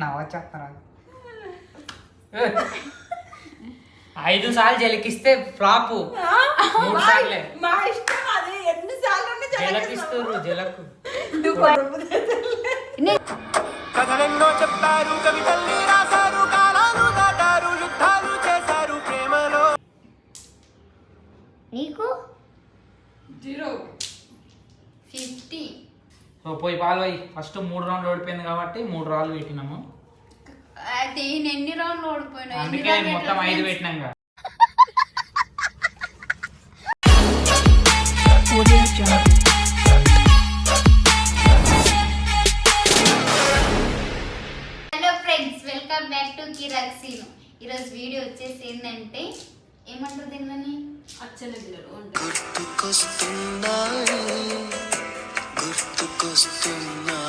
నవ్వచ్చేస్తారా ఐదు సార్లు జలకిస్తే ఫ్లాప్. మూడు సార్లే. మా ఇష్టం అది. జలకిస్తారు జలకు. కథలెన్నో చెప్తారు కవితల్ని రాశారు కాలాలు దాటారు యుద్ధాలు చేశారు ప్రేమలో. నీకు? జీరో. ఫిఫ్టీ. సో పోయి పాలు పోయి. ఫస్ట్ మూడు రౌండ్లు ఓడిపోయింది కాబట్టి మూడు రాళ్ళు పెట్టినాము. అయితే ఈయన ఎన్ని రౌండ్లు ఓడిపోయినా అందుకే మొత్తం ఐదు. Hello friends welcome back to Kirak Seenu ఈరోజు వీడియో వచ్చేసి ఏంటంటే ఏమంటారు దీన్ని? అచ్చల గిన్నెలు ఉంటాయి గుర్తుకొస్తున్నాయి.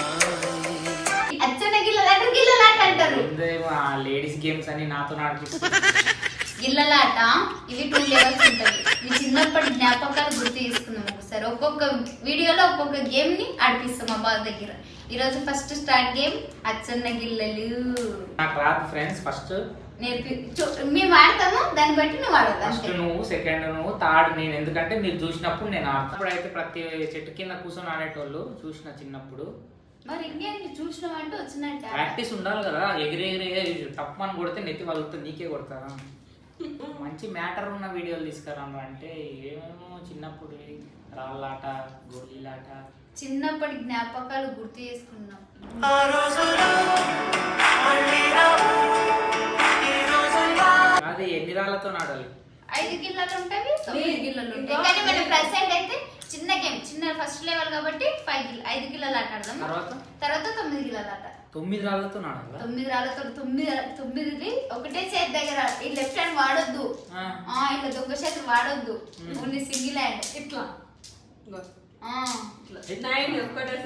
ఆ లేడీస్ గేమ్స్ అని నాతో నడిపిస్తుంది గిల్లలాట ఇవి టూ లెవెల్స్ ఉంటుంది మీ చిన్నప్పటి జ్ఞాపకాలు గుర్తు చేసుకుందాం ఒకసారి. ఒక్కొక్క వీడియోలో ఒక్కొక్క గేమ్ని ఆడిపిస్తాం మా బాబు దగ్గర. ఈరోజు ఫస్ట్ స్టార్ట్ గేమ్ అచ్చన్న గిల్లలు. నాకు రాదు ఫ్రెండ్స్ ఫస్ట్ నేర్పి మేము ఆడతాము దాన్ని బట్టి నువ్వు ఫస్ట్ అంతే. నువ్వు సెకండ్ నువ్వు థర్డ్ నేను. ఎందుకంటే మీరు చూసినప్పుడు నేను ఆడతాను ఇప్పుడైతే ప్రతి చెట్టు కింద కూర్చొని ఆడేటోళ్ళు చూసిన చిన్నప్పుడు. మరి ఇంకేంటి చూసినావంటే వచ్చినట్ట ప్రాక్టీస్ ఉండాలి కదా ఎగిరి ఎగిరి టప్ అని కొడితే నెత్తి వలుగుతుంది నీకే కొడతారా మంచి మ్యాటర్ ఉన్న వీడియోలు తీసుకురా అంటే ఏమేమో చిన్నప్పుడు రాళ్ళాట గోళీలాట చిన్నప్పటి జ్ఞాపకాలు గుర్తు చేసుకున్నాం. అదే ఎన్ని రాళ్ళతో ఆడాలి ఐదు గిల్లలు ఉంటాయి. తొమ్మిది గిల్లలు ఉంటాయి. కానీ మనం ప్రెసెంట్ అయితే? చిన్న గేమ్ చిన్న ఫస్ట్ లెవెల్ కాబట్టి ఫైవ్ గిల్ ఐదు గిల్లలు ఆట ఆడదాం. తర్వాత? తర్వాత తొమ్మిది గిల్లలు ఆట. తొమ్మిది రాళ్ళతో ఆడాలా? తొమ్మిది రాళ్ళతో తొమ్మిది తొమ్మిది ఒకటే చేతి దగ్గర. ఈ లెఫ్ట్ హ్యాండ్ వాడొద్దు. ఇట్లా దొంగ చేతులు వాడొద్దు. ఓన్లీ సింగిల్ హ్యాండ్ ఇట్లా.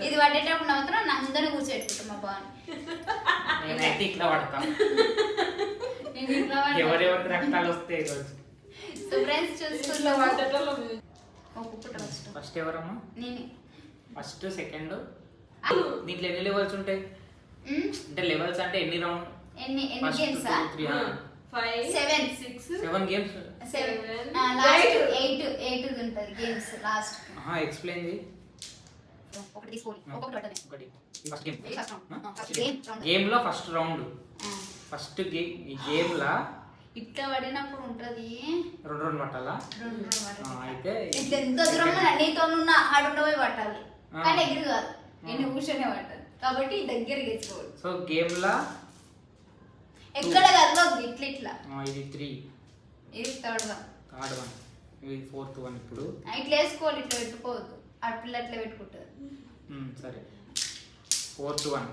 ఇది పడేటప్పుడు మాత్రం నా ముందర కూర్చోబెట్టుకుంటాం మా నేనైతే ఇట్లా పడతాను నేను ఇట్లా పడతా. ఎవరెవరికి రక్తాలు వస్తాయి ఈరోజు? సో ఫ్రెండ్స్ ఇట్లా చూసుకుంటాం ఒక్కొక్కటి ఫస్ట్ ఫస్ట్ ఎవరమ్మా? నేను. ఫస్ట్ సెకండ్ దీంట్లో ఎన్ని లెవెల్స్ ఉంటాయి? అంటే లెవెల్స్ అంటే ఎన్ని రౌండ్ ఎన్ని ఎన్ని games five Seven. Six seven games seven. Last. Eight eight ఉంటుంది గేమ్స్ లాస్ట్ ఎక్స్ప్లెయిన్ చేయి. ఒకటి తీసుకోండి ఒక్కొక్కటి పట్టనే ఒకటి. First game. గేమ్లో ఫస్ట్ రౌండ్ ఫస్ట్ గేమ్ ఈ గేమ్ లా ఇట్లా పడినప్పుడు ఉంటది. రెండు రెండు పట్టాలా. అయితే ఇట్లా ఎంత దూరం నీతో ఉన్న ఆడుండవే పట్టాలి. ఆ. కానీ ఎగిరి కాదు. నేను. కూర్చొనే పట్టాలి కాబట్టి దగ్గర తెచ్చుకోవాలి సో గేమ్ లా ఎక్కడ కదలొద్దు ఇట్లా ఇట్లా. ఆ, ఇది త్రీ. ఇది థర్డ్ వన్. Third one. ఇది ఫోర్త్ వన్ ఇప్పుడు. ఇట్లా వేసుకోవాలి ఇట్లా పెట్టుకోవద్దు. ఆ పిల్ల అట్లా పెట్టుకుంటుంది. ఉమ్, సరే. Fourth one.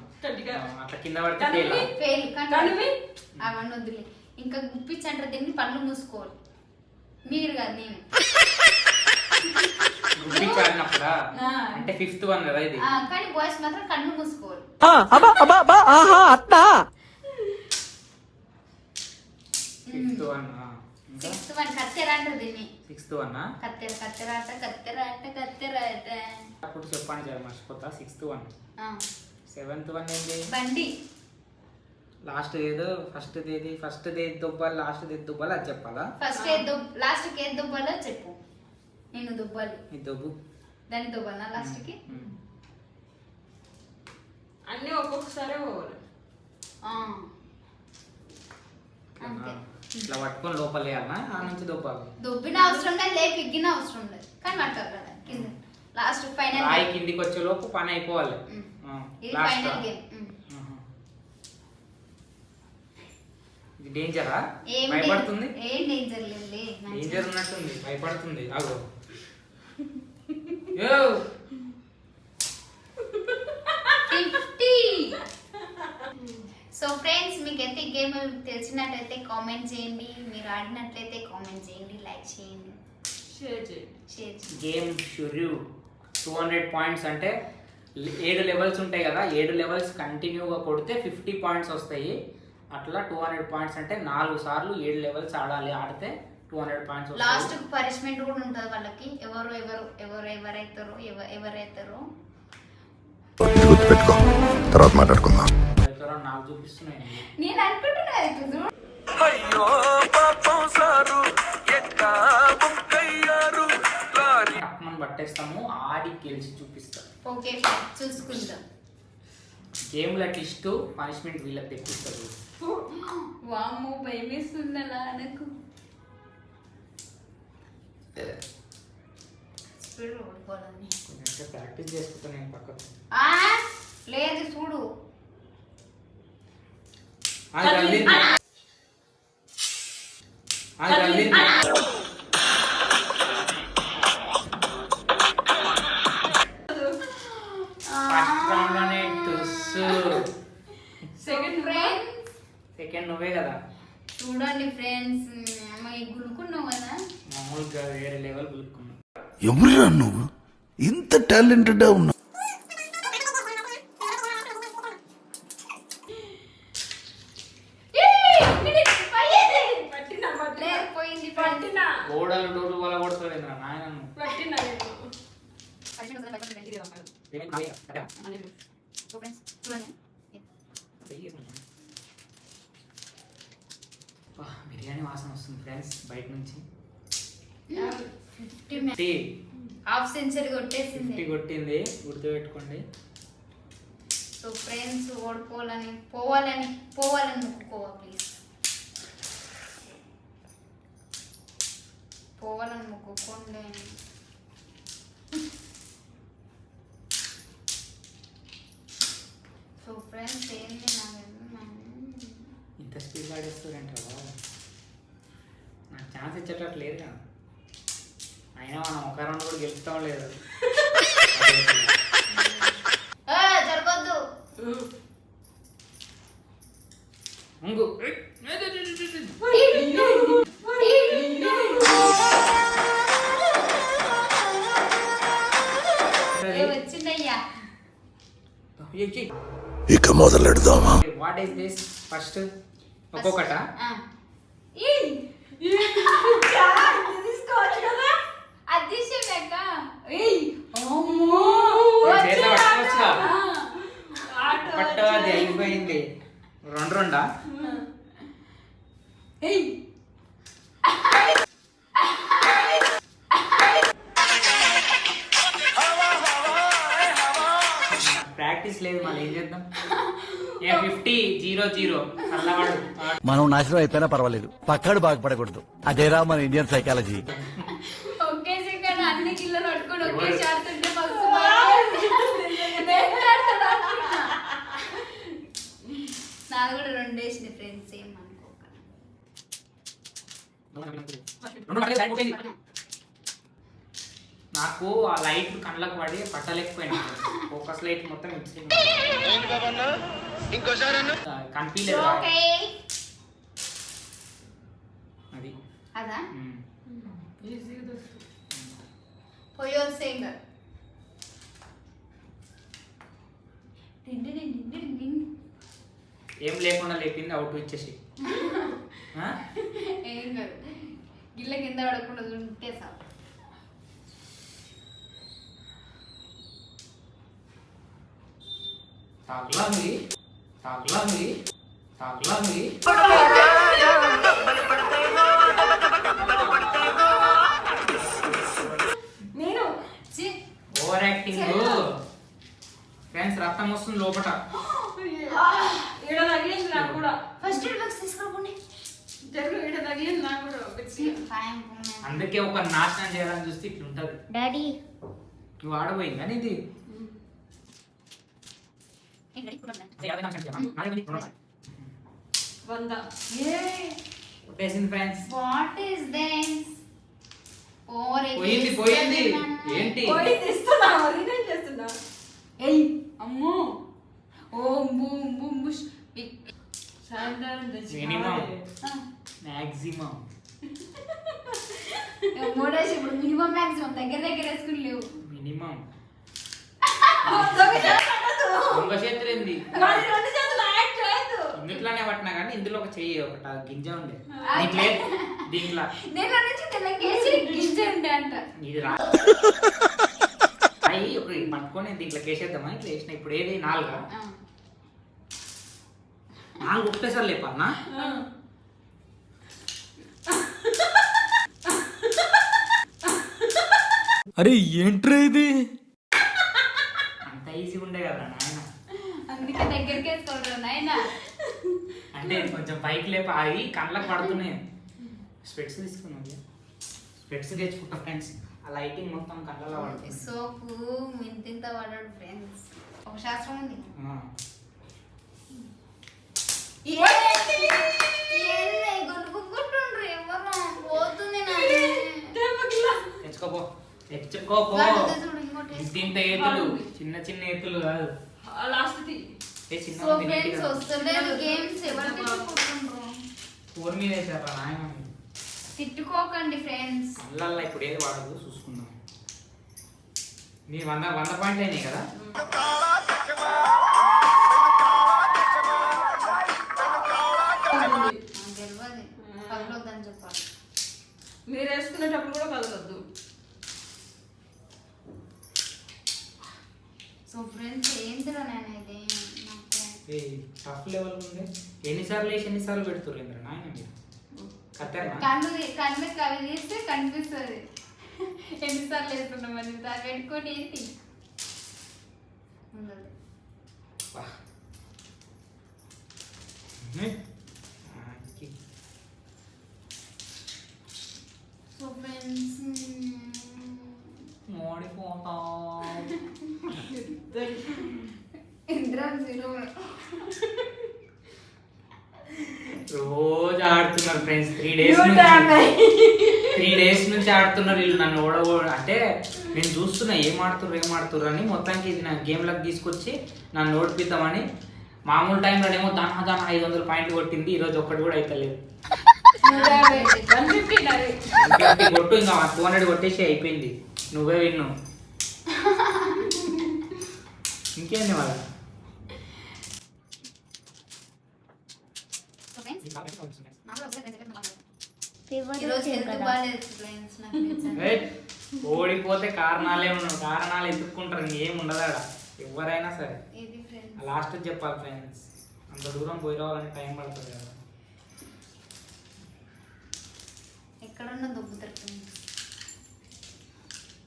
అట్లా కింద పడితే. Fail fail. అవన్నీ వద్దులే. ఇంకా గుప్పించంటారు దీన్ని పళ్ళు మూసుకోవాలి. మీరు కాదు నేను. అంటే ఫిఫ్త్ వన్ కదా ఇది? ఆ, కానీ బాయ్స్ మాత్రం కళ్ళు మూసుకోవాలి. ఫిఫ్త్ వన్ సిక్స్త్ వన్ కత్తెర అంటారు దీన్ని సిక్స్త్ వన్ కత్తెర కత్తెర ఆట కత్తెర ఆట కత్తెర అప్పుడు చెప్పండి సార్ మర్చిపోతా. Sixth one. ఆ, సెవెంత్ వన్ ఏంటి బండి. లాస్ట్ ఏదో ఫస్ట్ ఏది ఫస్ట్ ఏది దుబ్బాలి లాస్ట్ ఏది దుబ్బాలి అది చెప్పాలా? ఫస్ట్ ఏ దుబ్ లాస్ట్కి ఏది దుబ్బాలో చెప్పు. నేను దుబ్బాలి. ఈ దుబ్బు. దాన్ని దుబ్బాలా లాస్ట్కి. అన్ని ఒక్కొక్కసారి పోవాలి. ఆ. అంతే. ఇట్లా పట్టుకొని లోపల వేయాలనా ఆ నుంచి దుబ్బాలి. దుబ్బిన అవసరం లేదు లే పిగ్గిన అవసరం లేదు. కానీ పట్టాలి కదా కింద. లాస్ట్ ఫైనల్ రాయి కిందికి వచ్చే లోపు పని అయిపోవాలి. ఇది లాస్ట్ ఫైనల్ గేమ్ ఆహా. ఇది డేంజరా ఏం భయపడుతుంది? ఏం డేంజర్ లేదు డేంజర్ ఉన్నట్టుంది భయపడుతుంది. ఫిఫ్టీ సో ఫ్రెండ్స్ మీకు అయితే ఈ గేమ్ తెలిసినట్టయితే కామెంట్ చేయండి. మీరు ఆడినట్లయితే కామెంట్ చేయండి లైక్ చేయండి. షేర్ చేయండి. షేర్ చేయండి. గేమ్ షుర్యూ. టూ హండ్రెడ్ పాయింట్స్ అంటే ఏడు లెవెల్స్ ఉంటాయి కదా ఏడు లెవెల్స్ కంటిన్యూగా కొడితే ఫిఫ్టీ పాయింట్స్ వస్తాయి. అట్లా టూ హండ్రెడ్ పాయింట్స్ అంటే నాలుగు సార్లు ఏడు లెవెల్స్ ఆడాలి. ఆడితే two hundred points last punishment కూడా ఉంటుంది వాళ్ళకి. ఎవరు ఎవరు ఎవరు ఎవరైతారో ఎవ- ఎవరైతారో. గుర్తుపెట్టుకో తర్వాత మాట్లాడుకుందాం. నాకు చూపిస్తున్నాయి. నేను అనుకుంటున్నా చూడు. అయ్యో పాపం సారు పట్టేస్తాము ఆడి గెలిచి చూపిస్తాం. ఓకే చూసుకుందాం. గేమ్ల ట్విస్ట్ పనిష్మెంట్ వీళ్ళకి తెప్పిస్తారు వామ్మో అలా అనకు. స్పీడ్ ఓడిపోవాలని. కొంచెం ప్రాక్టీస్ చేసుకుంటాను నేను పక్కకు. ఆ, లేదు చూడు. ఫస్ట్ రౌండ్లోనే టుస్సు సెకండ్ ఫ్రెండ్స్ సెకండ్ నువ్వే కదా. చూడండి ఫ్రెండ్స్ అమ్మాయి గులుకున్నావు కదా? మామూలుగా వేరే లెవెల్ పిలుక్కున్నావు ఎవరురా నువ్వు? ఇంత టాలెంటెడ్ ఉన్నా పట్టినా పట్టినా. లేదు పోయింది పట్టినా. గోడలు డోర్లు వల్ల కొడుతుంది నాయన పట్టినా నేను బిర్యానీ వాసన వస్తుంది ఫ్రెండ్స్ బయట నుంచి. ఫిఫ్టీ హాఫ్ సెంచరీ కొట్టేసింది. ఫిఫ్టీ కొట్టింది గుర్తుపెట్టుకోండి. సో ఫ్రెండ్స్ ఓడిపోవాలని పోవాలని పోవాలని మొక్కుకోవా ప్లీజ్ పోవాలని మొక్కుకోండి సో ఫ్రెండ్స్ ఏంది నాకు ఇంత స్పీడ్ ఆడేస్తారంట ఛాన్స్ ఇచ్చేటట్టు లేదు కదా అయినా మనం ఒక రౌండ్ కూడా గెలుస్తాం లేదు. జరగద్దు. ఇక మొదలెడదామా? వాట్ ఈస్ దిస్ ఫస్ట్ ఒక్కొక్కట. తీసుకోవచ్చు కదా అమ్మో చేతిలో పట్టుకోవచ్చుగా ఆటో పట్టు అది అయిపోయింది రెండు రెండా ప్రాక్టీస్ లేదు మళ్ళీ ఏం చేద్దాం ఏ ఫిఫ్టీ జీరో జీరో అల్లవాడు మనం నాశనం అయిపోయినా పర్వాలేదు పక్కాడు బాగుపడకూడదు అదేరా మన ఇండియన్ సైకాలజీ ఒకే సెకండ్ అన్ని పట్టుకొని అనుకున్నా. నాది కూడా రెండు ఫ్రెండ్స్ ఏం అనుకోక రెండు పట్టలేదు, సైడ్ కొట్టేయండి. నాకు ఆ లైట్ కళ్ళకు పడి పట్టలేకపోయినా. ఫోకస్ లైట్ మొత్తం ఇచ్చి ఇంకోసారి కనిపించలేదు ఓకే అది. అదా? ఉమ్. ఈజీగా దొరుకుతుంది పొయ్యో సింగర్ ఏం లేకుండా లేపింది అవుట్ ఇచ్చేసి. ఆ? ఏం కాదు. గిల్ల కింద పడకుండా ఉంటే సార్ తాకులాంగి తాకులాంగి నేను ఓవర్ యాక్టింగ్. ఫ్రెండ్స్ రక్తం వస్తుంది లోపట. ఈడ తగిలింది నాకు కూడా. ఫస్ట్ ఎయిడ్ బాక్స్ తీసుకోకండి జరుగు ఈడ తగిలింది నాకు కూడా. అందుకే ఒక నాశనం చేయాలని చూస్తే ఇట్లా ఉంటది డాడీ. నువ్వు ఆడబోయిందా నీది? వంద కొట్టేసింది friends what is this over పోయింది పోయింది ఏంటి పోయి తీస్తున్నా రిటర్న్ చేస్తున్నా ఏయ్ అమ్మో ఓ బూమ్ బూమ్ బుష్ సాయంత్రం. కావాలి. మాక్సిమం మోడేసి ఇప్పుడు మినిమం మాక్సిమం దగ్గర దగ్గర వేసుకుని లేవు మినిమం దొంగ చేతులు రెండు చేయొద్దు. ఇందులోనే పట్టినా కానీ ఇందులో ఒక చెయ్యి ఒకటి గింజ ఆ. దీంట్లో దీంట్లో. నేను నుంచి తెల్లకేసి గింజ ఉండే అంట. ఇది రా. అయ్యి ఒక పట్టుకొని దీంట్లో కేసేద్దామా? ఇట్లా వేసిన. ఇప్పుడు ఏది? నాలుగా. నాలుగు ఒకటేసారి లేపన్నా? అరే ఏంట్రా ఇది? అంత ఈజీగా ఉండే కదా అందుకే దగ్గరికి వేసుకోవడం నాయన. అంటే కొంచెం పైకి లేప ఆగి కళ్ళకు పడుతున్నాయి. స్పెట్స్ తీసుకున్నాం స్పెట్స్ తెచ్చుకుంటా ఫ్రెండ్స్. ఆ లైటింగ్ మొత్తం కళ్ళలో పడుతుంది. సోపు మింతింత వాడాడు ఫ్రెండ్స్. ఒక శాస్త్రం ఉంది. తెచ్చుకోపో. తెచ్చుకోపో. ఇంత ఏతులు. చిన్న చిన్న ఏతులు కాదు. లాస్ట్ ది. సో ఫ్రెండ్స్ వస్తలేదు గేమ్స్ ఎవరు తిట్టుకుంటుండ్రు ఫోన్ మీద వేసారా నాయన తిట్టుకోకండి ఫ్రెండ్స్ కళ్ళల్లో ఇప్పుడు ఏది వాడదు చూసుకుందాం. మీ వంద వంద పాయింట్లు అయినాయి కదా? మీరు వేసుకునేటప్పుడు కూడా కదలొద్దు సో ఫ్రెండ్స్ ఏంటిరా నేను ఇది? టఫ్ లెవెల్ ఉంది ఎన్నిసార్లు వేసి ఎన్నిసార్లు పెడుతుర్రు ఇంద్ర నాయన మీరు? కన్ను కన్ను కవి తీస్తే కనిపిస్తుంది. ఎన్నిసార్లు వేస్తున్నాం మరి? దాన్ని పెట్టుకొని ఏంటి. సో ఫ్రెండ్స్ రోజు ఆడుతున్నారు friends three days three days నుంచి ఆడుతున్నారు వీళ్ళు నన్ను ఓడగో అంటే నేను చూస్తున్నా ఏం ఆడుతుర్రు ఏం ఆడుతుర్రు అని మొత్తానికి ఇది నా గేమ్లకు తీసుకొచ్చి నన్ను ఓడిపిద్దామని మామూలు టైంలోనేమో దానా దానా ఐదు వందల పాయింట్లు కొట్టింది. ఈరోజు ఒక్కటి కూడా అవుతలేదు కొట్టు ఇంకా టూ హండ్రెడ్ కొట్టేసి అయిపోయింది. నువ్వే విన్ను. ఇంకేంది వాళ్ళ ఓడిపోతే కారణాలే ఉండవు. కారణాలు ఎత్తుక్కుంటారు. ఇంకేం ఉండదు ఆడ. ఎవరైనా సరే. లాస్ట్ చెప్పాలి ఫ్రెండ్స్ అంత దూరం పోయి రావాలంటే టైం పడుతుంది కదా. ఎక్కడున్నా దొబ్బుతారు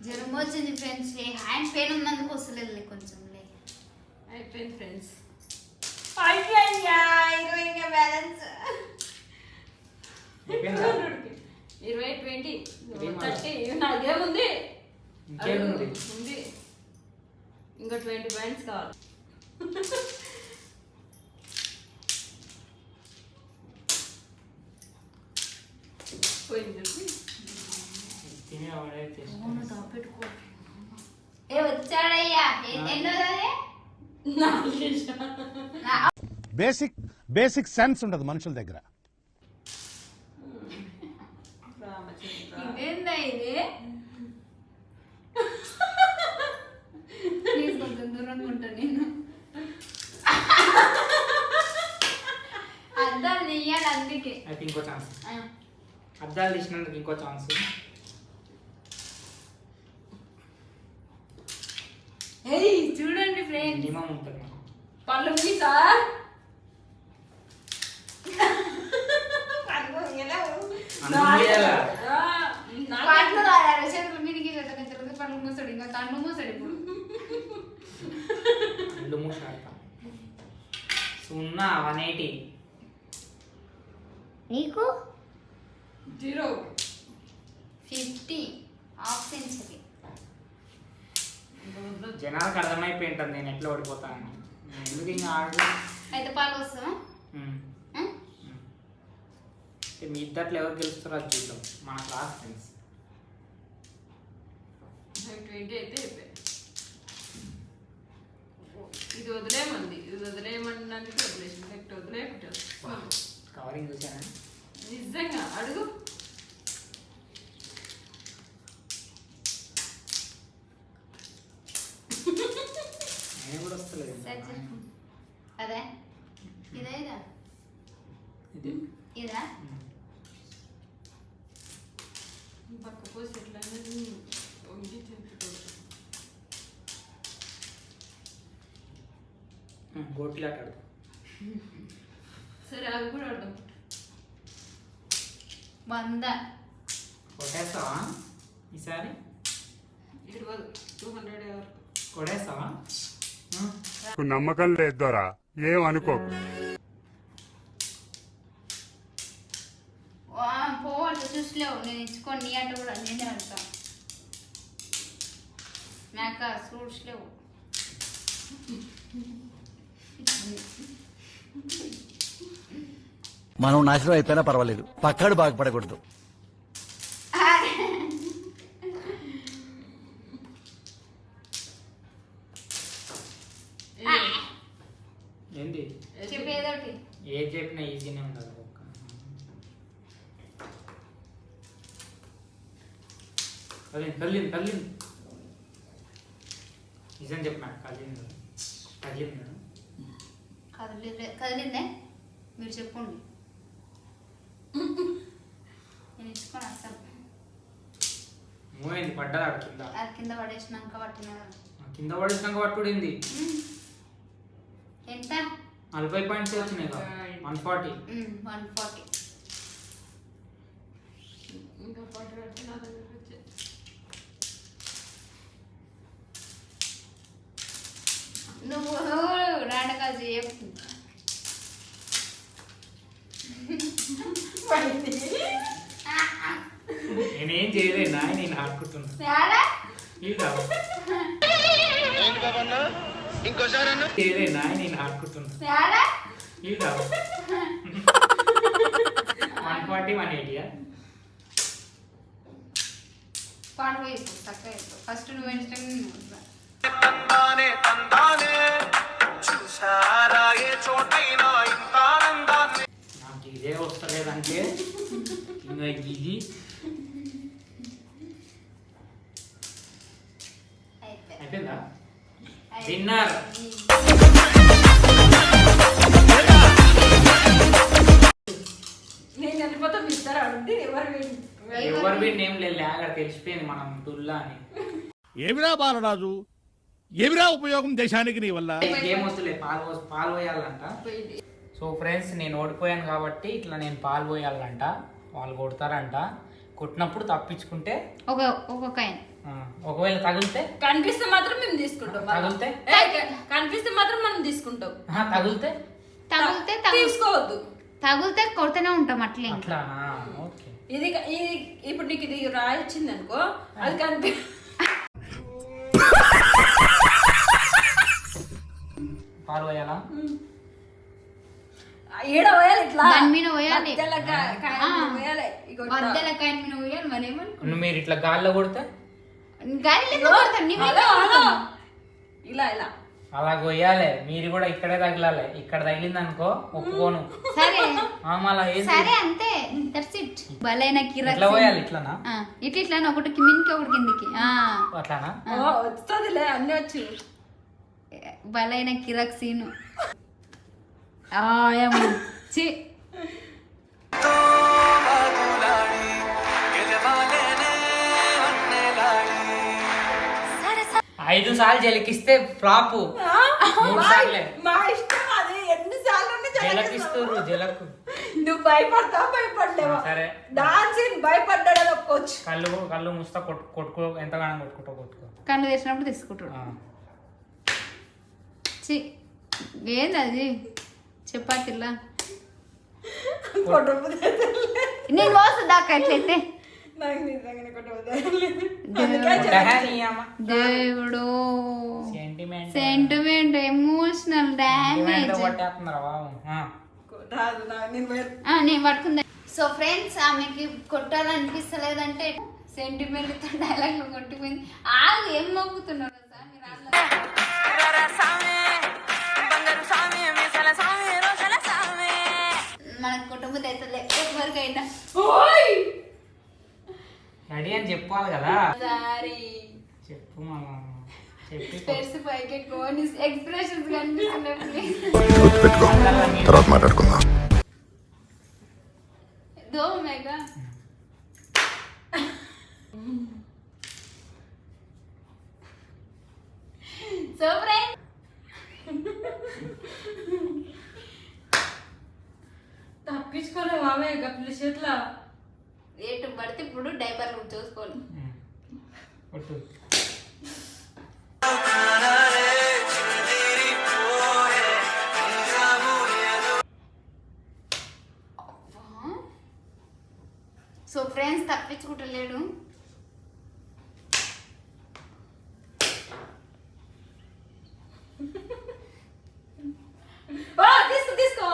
జ్వరం వచ్చింది ఫ్రెండ్స్ హ్యాండ్ పెయిన్ ఉన్నందుకు వస్తలేదు కొంచెం లే. అయిపోయింది ఫ్రెండ్స్ అయిపోయిందా? ఇరవై ఇంకా బ్యాలెన్స్? ఇరవై ట్వంటీ థర్టీ నాకేముంది ఇంకేముంది? ఉంది. ఇంకా ట్వంటీ పాయింట్స్ కావాలి పోయింది చెప్పి తినే వాడే చేసి. ఏ వచ్చాడయ్యా బేసిక్ బేసిక్ సెన్స్ ఉండదు మనుషుల దగ్గర. అద్దాలు తీయాలి అందుకే. అయితే ఇంకో ఛాన్స్. ఆ. అద్దాలు తీసినందుకు ఇంకో ఛాన్స్. ఏయ్ చూడండి ఫ్రెండ్స్ మినిమం ఉంటుంది. నాకు. పళ్ళు పాటలు చేతులు మీదికి మూసాడు ఇంకా మూసాడు ఇప్పుడు. కళ్ళు మూసి ఆడతాం సున్నా వన్ ఎయిటీ. నీకు? జీరో. ఫిఫ్టీ. Half century. జనాలకు అర్థమైపోయి ఉంటుంది నేను ఎట్లా ఓడిపోతానని నేను ఎందుకు ఇంకా ఆడు అయితే పాలు? అంటే మీ ఇద్దట్లో ఎవరు గెలుస్తారో అది చూద్దాం. మన క్లాస్ ఫ్రెండ్స్ ఇది వదిలేమంది ఇది వదిలేయమన్నందుకు వదిలేసి నెక్స్ట్ వదిలేయకుంటే కవరింగ్ చూసానా నిజంగా అడుగు నేను కూడా వస్తలేదు సరే చెప్పు. అదే ఇదే ఇదా ఇది. పక్క పోసి ఎట్లయినా వంగి గోటిలాట సరే అవి కూడా ఆడదాం వంద కొట్టేస్తావా ఈసారి ఇరవై టూ హండ్రెడ్ కొట్టేస్తావా నమ్మకం లేదు ఏం అనుకోకు పోవాలి చూసలేవు నేను ఇచ్చుకొని నీ అంటే కూడా నేనే వెళ్తా మేక ఫ్రూట్స్ లేవు మనం నాశనం అయిపోయినా పర్వాలేదు. పక్కాడు బాగుపడకూడదు ఏంటి చెప్పేదోటి ఏది చెప్పినా ఈజీనే ఉండదు ఒక్క కదిలింది కదిలింది నిజం చెప్పిన? కదిలింది కదా. కదిలింది కదా. కదిలే కదిలిందే మీరు చెప్పండి. నేను ఇచ్చుకొని అసలు మూవ్ అయింది పడ్డది ఆడ కింద? అది కింద పడేసినాక పట్టిన కింద పడేసినాక పట్టుడింది? ఎంత? నలభై పాయింట్స్ వచ్చినాయి వన్ ఫార్టీ. One forty. ఇంకా ఫార్టీ పెడితే నా దగ్గరకు వచ్చే నువ్వు చేయకు నేనేం చేయలేనా నేను ఆడుకుంటున్నా? ఇదా చేయలేనా నేను ఆడుకుంటున్నా. వన్ ఫార్టీ వన్ ఎయిటీయా పాట వైపు తక్కువ వైపు ఫస్ట్ నువ్వు ఇన్స్టా తందానే తందానే చూసారా ఏ చోటైనా ఇంత ఆనందాన్ని నాకు ఇదే వస్తలేదంటే ఇంకా ఇది. అయిపోయి అయిపోయిందా? విన్నర్. నేను ఎవరు ఎవరు నేమ్ లేదు అక్కడ తెలిసిపోయింది మనం దుల్లా అని ఏమిరా బాలరాజు? ఏమిరా ఉపయోగం దేశానికి నీ వల్ల? గేమ్ వస్తులే పాలు పోసి- పాలు పోయాలంట. సో ఫ్రెండ్స్ నేను ఓడిపోయాను కాబట్టి ఇట్లా నేను పాలు పోయాలంట. వాళ్ళు కొడతారంట. కొట్టినప్పుడు తప్పించుకుంటే? ఒక ఒక్కొక్క ఆయన ఆ, ఒకవేళ తగిలితే? కనిపిస్తే మాత్రం మేము తీసుకుంటాం. తగిలితే? ఏ, క- కనిపిస్తే మాత్రం మనం తీసుకుంటాం. తగిలితే? తగిలితే తగు- తీసుకోవద్దు. తగిలితే కొడుతూనే ఉంటాం అట్లే ఇంకా. అట్లా? ఓకే. ఇది ఇది ఇప్పుడు నీకు ఇది రాయి వచ్చింది అనుకో అది కనిపి పాలు పోయాలా? ఈడ పోయాలి ఇట్లా. దాని మీద పోయాలి. మధ్యలో కా- కాయ ఆ. మీద పోయాలి. ఇగో ఇట్లా. మధ్యలో కాయన మీద పోయాలి మరి ఏమనుకో నువ్వు మీరు ఇట్లా గాల్లో కొడితే? గాలి హలో, హలో. ఇలా ఇలా. అలా కొయ్యాలి. మీరు కూడా ఇక్కడే తగిలాలి. ఇక్కడ తగిలింది అనుకో ఒప్పుకోను. సరే. ఆ, మళ్ళా ఏంది? సరే అంతే. దట్స్ ఇట్ బలైన కిరాక్ ఇట్లా పోయాలి ఇట్లానా? ఇట్లా ఇట్లా ఒకటి కిందికి ఒకటి కిందికి. ఆ. అట్లానా? ఓ, వస్తుందిలే అన్ని వచ్చు. బలైన కిరాక్ సీను అన్నెలాడి ఐదు సార్లు జలకిస్తే ఫ్లాప్. మా- సార్లే. ఇష్టం అది. ఎన్నిసార్లు జలకిస్తుర్రు జలకు. నువ్వు భయపడతావు భయపడలేవా? సరే. డాన్స్ భయపడ్డాడని ఒప్పుకోవచ్చు కళ్ళు కళ్ళు ముస్తా కొట్టు కొట్టుకో ఎంతగానో కొట్టుకుంటా కొట్టుకో. కళ్ళు తెచ్చినప్పుడు తీసుకుంటాడు ఛీ. ఏంది అది చపాతీలా? నేను మోస దాకా ఎట్లయితే. దేవుడు. సెంటిమెంట్ ఎమోషనల్ డ్యామేజ్ నేను పట్టుకుందా? సో ఫ్రెండ్స్ ఆమెకి కొట్టాలనిపిస్తలేదంటే సెంటిమెంట్ డైలాగ్ కొట్టిపోయింది. ఆగు ఏం మొక్కుతున్నారు సార్ మీరు మన కుటుంబం అయితే వరకు అయినా రెడీ అని చెప్పాలి కదా. సారీ. చెప్పు తర్వాత మాట్లాడుకుందాం. So friend. గప్పుల చేతుల. ఎటు పడితే ఇప్పుడు డైపర్లు చూసుకోవాలి. కొట్టు సో ఫ్రెండ్స్ తప్పించుకుంటలేడు. ఓ, తీసుకో తీసుకో.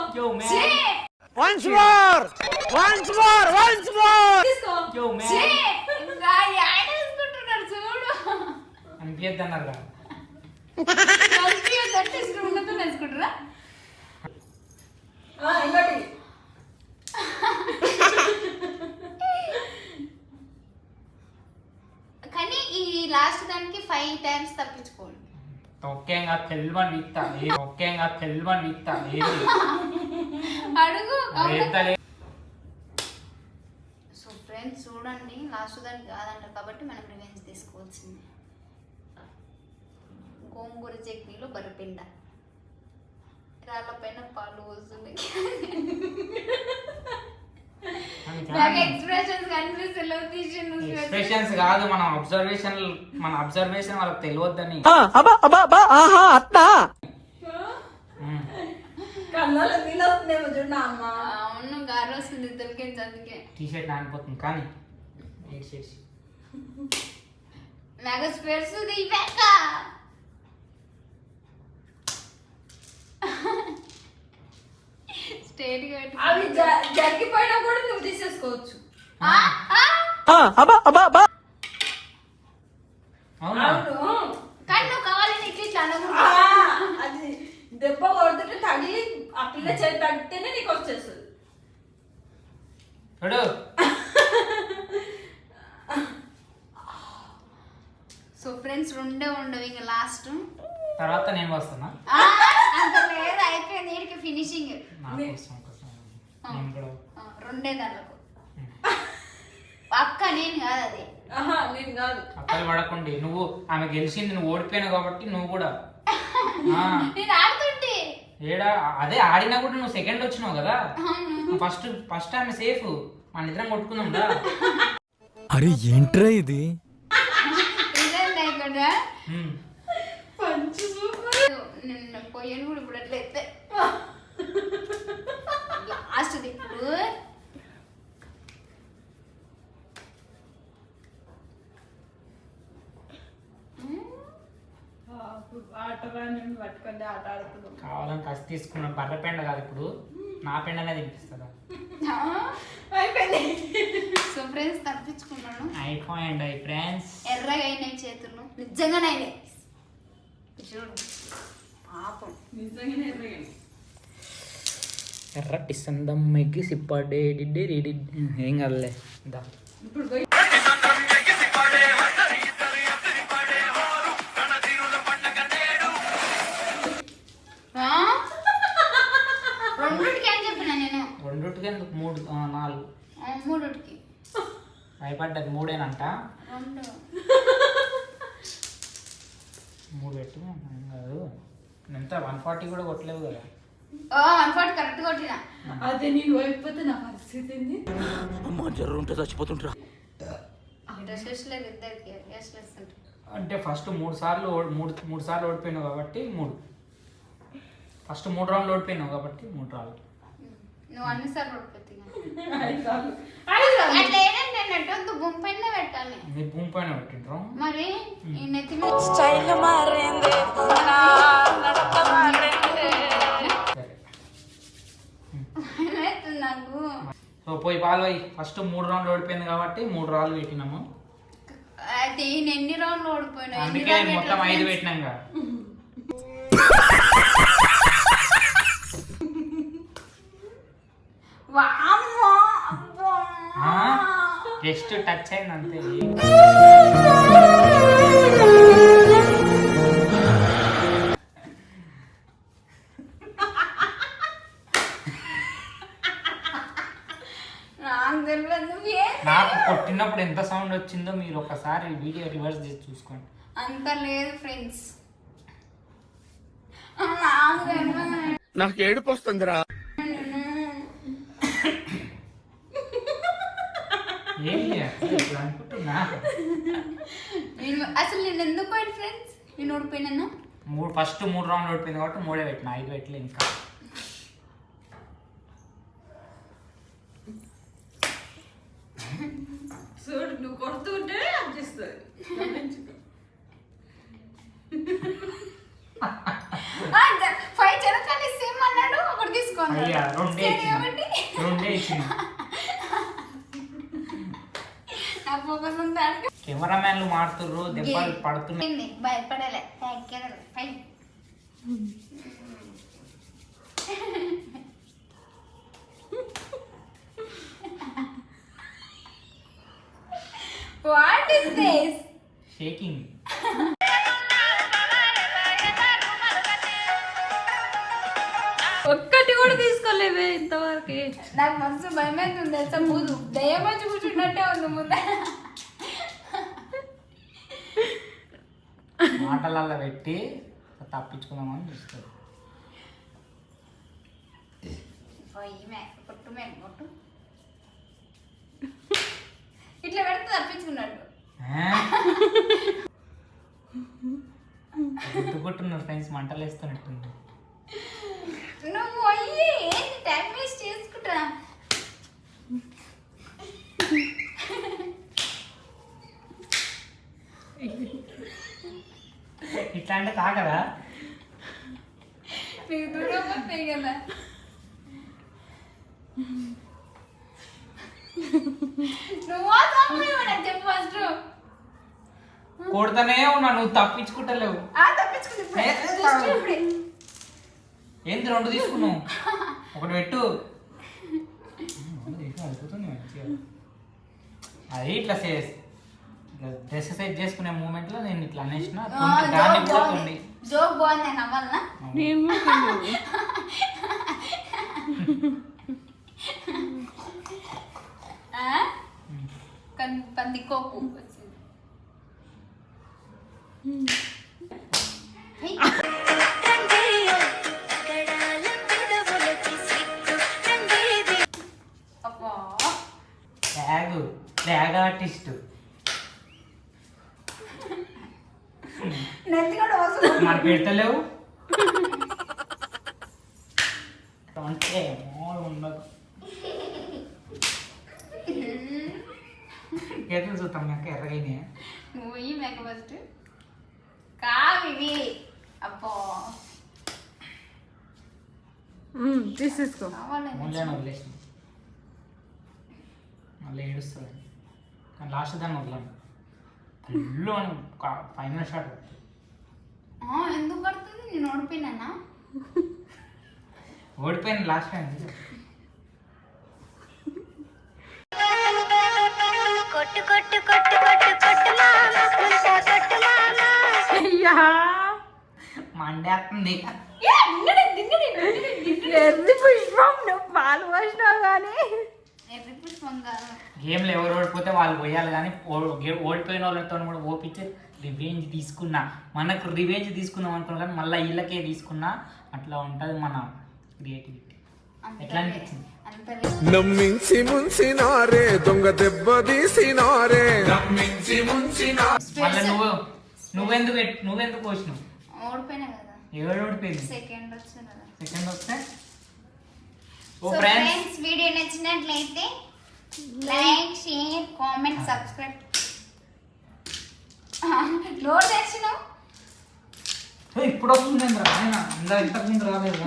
యో ఛీ! మ్యాన్ ఇంకా ఆయన వేసుకుంటున్నాడు చూడు. అనిపించద్దు అన్నారు కదా కలిపి తట్టేసుకుని ఉన్నతో వేసుకుంటారా? ఆ, ఇంకోటి. కానీ ఈ లాస్ట్ దానికి ఫైవ్ టైమ్స్ తప్పించుకోండి. ఒకేంగా తెల్వని విత్త ఒకేంగా తెల్వని విత్త ఏది? అడుగు ఫ్రెండ్స్ చూడండి. లాస్ట్ దానికి కాదంట కాబట్టి మనం రివెంజ్ తీసుకోవాల్సింది. గోంగూర చట్నీలో బర్రపిండ రాళ్ళ పైన పాలు పోస్తుంది. నాకు ఎక్స్ప్రెషన్స్ కనిపిస్తలేవు తీసిండు ఎక్స్ప్రెషన్స్ కాదు మన అబ్జర్వేషన్ మన అబ్జర్వేషన్ వాళ్ళకి తెలియద్దని. కళ్ళలో నీళ్ళు వస్తుందేమో చూడ అమ్మ. అవును గారు వస్తుంది ఇద్దరికి అందుకే. టీ షర్ట్ నానిపోతుంది కానీ మెగా స్పేర్స్ దిగాక స్టేట్ అవి జరిగిపోయినా కూడా నువ్వు తీసేసుకోవచ్చు. అవునా? కానీ నువ్వు కావాలని ఇట్లా ఇట్లా అది దెబ్బ కొడుతుంటే తగిలి ఆ పిల్ల చేతి తగ్గితేనే నీకు వచ్చేస్తుంది. చూడు. సో ఫ్రెండ్స్ రెండే ఉండవు ఇంకా లాస్ట్ తర్వాత నేను వస్తున్నా. అంత లేదు అయిపోయింది వీడికి ఫినిషింగ్ రెండే దాంట్లో అక్క నేను కాదు అది. ఆహా నేను కాదు. అక్కలు పడకండి. నువ్వు ఆమె గెలిచింది నువ్వు ఓడిపోయినావు కాబట్టి నువ్వు కూడా. ఆ, నేను ఆడుతుంటే ఏడా అదే ఆడినా కూడా నువ్వు సెకండ్ వచ్చినావు కదా? ఫస్ట్ ఫస్ట్ ఆమె సేఫ్ మన ఇద్దరం కొట్టుకుందాం దా అరే ఏంట్రా ఇది? పోయాను కూడా ఇప్పుడు అట్లయితే లాస్ట్ ఇప్పుడు పట్టుకొని ఆట ఆడుతున్నాం. కావాలని కసి తీసుకున్న. బర్రె పెండ కాదు ఇప్పుడు. నా పెండనే తినిపిస్తుందా సో ఫ్రెండ్స్ తప్పించుకున్నాను. అయిపోయండి అయి ఫ్రెండ్స్ ఎర్రగా అయినాయి చేతులు. నిజంగానే అయినాయి. చూడు. పాపం. నిజంగానే సందమ్మకి సిప్పడే డిడ్డి ఏం కదలే. దా ఇప్పుడు భయపడ్డది మూడేనంట. మూడు పెట్టు ఏం కాదు. ఎంత? వన్ ఫార్టీ కూడా కొట్టలేవు కదా. వన్ ఫార్టీ కరెక్ట్ కొట్టిన. అదే నేను అయిపోతే నా పరిస్థితి ఏంది? అమ్మా జ్వరం ఉంటే చచ్చిపోతుంటా డ్రెస్సెస్ లేదు ఇద్దరికి డ్రెస్లెస్ ఉంటాయి అంటే ఫస్ట్ మూడు సార్లు ఓడి- మూడు మూడు సార్లు ఓడిపోయినావు కాబట్టి మూడు. ఫస్ట్ మూడు రౌండ్లు ఓడిపోయినావు కాబట్టి మూడు రాళ్ళు. నువ్వు ఐదు సార్లు. ఐదు గుంపు పైన పెట్టాలి నీ భూమి పైన పెట్టిండ్రు మరి ఈ నెత్తి నాకు సో పోయి పాలు పోయి ఫస్ట్ మూడు రౌండ్లు ఓడిపోయింది కాబట్టి మూడు రాళ్ళు పెట్టినాము అయితే ఈయన ఎన్ని రౌండ్లు ఓడిపోయినా అందుకే మొత్తం ఐదు పెట్టినాం కదా వా జస్ట్ టచ్ అయింది అంతే నాకు తెలియదు నువ్వే నాకు కొట్టినప్పుడు ఎంత సౌండ్ వచ్చిందో మీరు ఒకసారి వీడియో రివర్స్ చేసి చూసుకోండి అంత లేదు ఫ్రెండ్స్. నాకు ఏడుపు వస్తుందిరా నేను- అసలు నేను ఎందుకు పోయిన ఫ్రెండ్స్ నేను ఓడిపోయినాను మూడు ఫస్ట్ మూడు రౌండ్లు ఓడిపోయింది కాబట్టి మూడే పెట్టిన ఐదు పెట్టలే ఇంకా. చూడు నువ్వు కొడుతూ ఉంటేనే అనిపిస్తుంది. ఫైవ్ జరగండి సేమ్ అన్నాడు ఒకటి తీసుకోండి అయ్యా రెండే ఇచ్చిన రెండే ఇచ్చిన నా ఫోకస్ ఉంది అడిగి కెమెరామ్యాన్లు మారుతుర్రు దెబ్బలు పడుతున్నాయి? భయపడలే. వాట్ ఇస్ దిస్ షేకింగ్ ఒక్కటి కూడా తీసుకోలేవే ఇంతవరకు. నాకు మస్తు భయం అవుతుంది తెలుసా? ముందు దయ్యం వచ్చి కూర్చున్నట్టే ఉంది ముందే మాటలల్లో పెట్టి తప్పించుకుందామని చూస్తారు ఇట్లా పెడితే గుర్తుకుంటున్నారు ఫ్రెండ్స్ మంటలు వేస్తున్నట్టుంది నువ్వు ఏంటి టైం వేస్ట్ చేసుకుంటా ఇట్లా అంటే తాగదా నీకు దూరం వస్తాయి కదా. నువ్వు తప్పేమన్నా చెప్పు ఫస్ట్ కొడతానే ఉన్నా నువ్వు తప్పించుకుంటలేవు. ఏంది రెండు తీసుకున్నావు? ఒకటి పెట్టు. అది ఇట్లా సేస్ డ్రెస్ సెట్ చేసుకునే మూమెంట్లో నేను ఇట్లా అనేసిన. దాన్ని జోక్ కూడా బాగుంది. తొండి జోక్ బాగుంది నేను ఆ? కన్- పందికోకు. ట్యాగ్ ట్యాగ్ ఆర్టిస్ట్ నెత్తి కూడా పెట్టలేవు అంటే ఉండదు. ఎట్లా చూస్తాం నాకు ఎర్రగైనా నువ్వు ఈ మేక ఫస్ట్ కావివి అబ్బో. తీసేసుకో. వదిలేసిన. మళ్ళీ ఏడుస్తుంది. కానీ లాస్ట్ దాన్ని వదలను. ఫుల్ అని ఫైనల్ షాట్ ఎందుకు పడుతుంది? నేను ఓడిపోయినానా? ఓడిపోయింది లాస్ట్ టైం కొట్టు కొట్టు కొట్టు కొట్టు కొట్టు మామ కుంట కొట్టు మామ అయ్యా మండేస్తుంది. ఎర్రి పుష్పం నువ్వు పాలు పోసినావు కానీ ఎర్రి పుష్పం కాదు. గేమ్లో ఎవరు ఓడిపోతే వాళ్ళు పోయాలి కానీ ఓడిపోయిన వాళ్ళతో కూడా ఓపించి రివెంజ్ తీసుకున్నా. మనకు రివెంజ్ తీసుకుందాం అనుకున్నా కానీ మళ్ళీ వీళ్ళకే తీసుకున్నా అట్లా ఉంటుంది మన క్రియేటివిటీ అంత ఎట్లా అనిపించింది. నమ్మించి ముంచినారే దొంగ దెబ్బ తీసినారే. మళ్ళీ నువ్వు నువ్వెందుకు ఎట్- నువ్వెందుకు వచ్చినావు ఓడిపోయినా కదా. ఎవరు ఓడిపోయింది? సెకండ్ వచ్చిన కదా. సెకండ్ వస్తే? ఓ సో ఫ్రెండ్స్ ఫ్రెండ్స్ వీడియో నచ్చినట్లయితే లైక్ షేర్ కామెంట్ సబ్స్క్రైబ్. నోరు తెచ్చినావు ఇప్పుడు వస్తుంది ఇంత ఇంతకు ముందు రాలేదు